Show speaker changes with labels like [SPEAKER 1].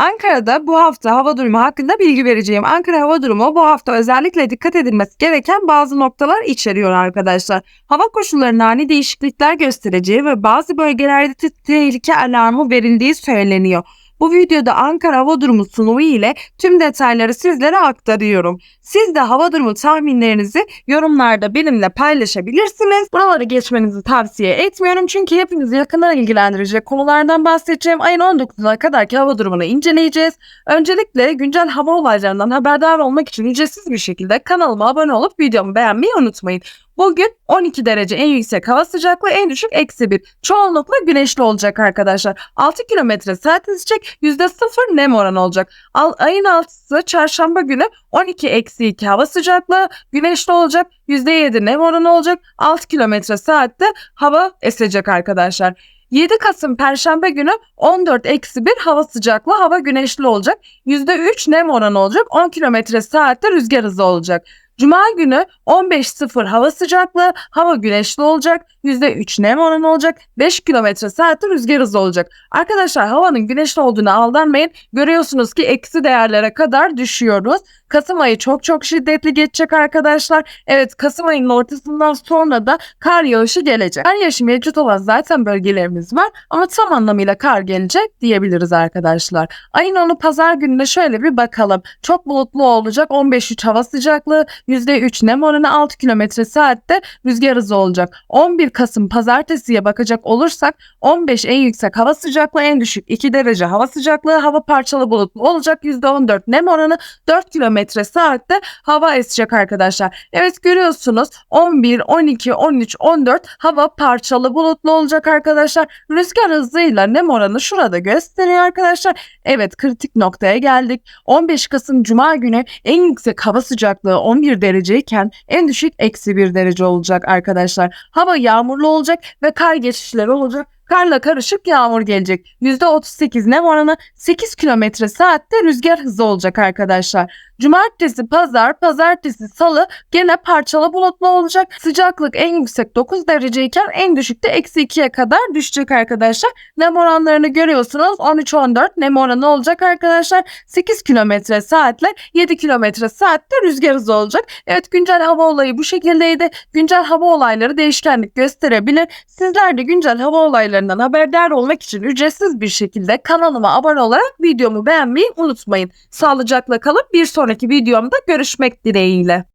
[SPEAKER 1] Ankara'da bu hafta hava durumu hakkında bilgi vereceğim. Ankara hava durumu bu hafta özellikle dikkat edilmesi gereken bazı noktalar içeriyor arkadaşlar. Hava koşullarının ani değişiklikler göstereceği ve bazı bölgelerde te- tehlike alarmı verildiği söyleniyor. Bu videoda Ankara hava durumu sunumu ile tüm detayları sizlere aktarıyorum. Siz de hava durumu tahminlerinizi yorumlarda benimle paylaşabilirsiniz. Buraları geçmenizi tavsiye etmiyorum çünkü hepinizi yakından ilgilendirecek konulardan bahsedeceğim. Ayın 19'una kadarki hava durumunu inceleyeceğiz. Öncelikle güncel hava olaylarından haberdar olmak için ücretsiz bir şekilde kanalıma abone olup videomu beğenmeyi unutmayın. Bugün 12 derece en yüksek hava sıcaklığı en düşük eksi 1. Çoğunlukla güneşli olacak arkadaşlar. 6 kilometre saat esecek %0 nem oranı olacak. Al, ayın 6'sı çarşamba günü 12 eksi 2 hava sıcaklığı güneşli olacak. %7 nem oranı olacak. 6 kilometre saatte hava esecek arkadaşlar. 7 Kasım Perşembe günü 14 eksi 1 hava sıcaklığı hava güneşli olacak. %3 nem oranı olacak. 10 kilometre saatte rüzgar hızı olacak. Cuma günü 15.0 hava sıcaklığı, hava güneşli olacak, %3 nem oranı olacak, 5 kilometre saatte rüzgar hızı olacak. Arkadaşlar havanın güneşli olduğuna aldanmayın. Görüyorsunuz ki eksi değerlere kadar düşüyoruz. Kasım ayı çok çok şiddetli geçecek arkadaşlar. Evet Kasım ayının ortasından sonra da kar yağışı gelecek. Kar yağışı mevcut olan zaten bölgelerimiz var ama tam anlamıyla kar gelecek diyebiliriz arkadaşlar. Ayın 10'u pazar gününe şöyle bir bakalım. Çok bulutlu olacak 15-3 hava sıcaklığı, %3 nem oranı 6 km saatte rüzgar hızı olacak. 11 Kasım pazartesiye bakacak olursak 15 en yüksek hava sıcaklığı en düşük 2 derece hava sıcaklığı hava parçalı bulutlu olacak %14 nem oranı 4 km saatte hava esecek arkadaşlar. Evet görüyorsunuz 11, 12, 13, 14 hava parçalı bulutlu olacak arkadaşlar. Rüzgar hızıyla nem oranı şurada gösteriyor arkadaşlar. Evet kritik noktaya geldik. 15 Kasım Cuma günü en yüksek hava sıcaklığı 11 dereceyken en düşük eksi 1 derece olacak arkadaşlar. Hava yağmurlu olacak ve kar geçişleri olacak. Karla karışık yağmur gelecek. %38 nem oranı 8 km saatte rüzgar hızı olacak arkadaşlar. Cumartesi, pazar, pazartesi, salı gene parçalı bulutlu olacak. Sıcaklık en yüksek 9 dereceyken en düşükte eksi 2'ye kadar düşecek arkadaşlar. Nem oranlarını görüyorsunuz. 13-14 nem oranı olacak arkadaşlar. 8 kilometre saatle 7 kilometre saatte rüzgar hızı olacak. Evet güncel hava olayı bu şekildeydi. Güncel hava olayları değişkenlik gösterebilir. Sizler de güncel hava olaylarından haberdar olmak için ücretsiz bir şekilde kanalıma abone olarak videomu beğenmeyi unutmayın. Sağlıcakla kalıp bir sonraki videomda görüşmek dileğiyle.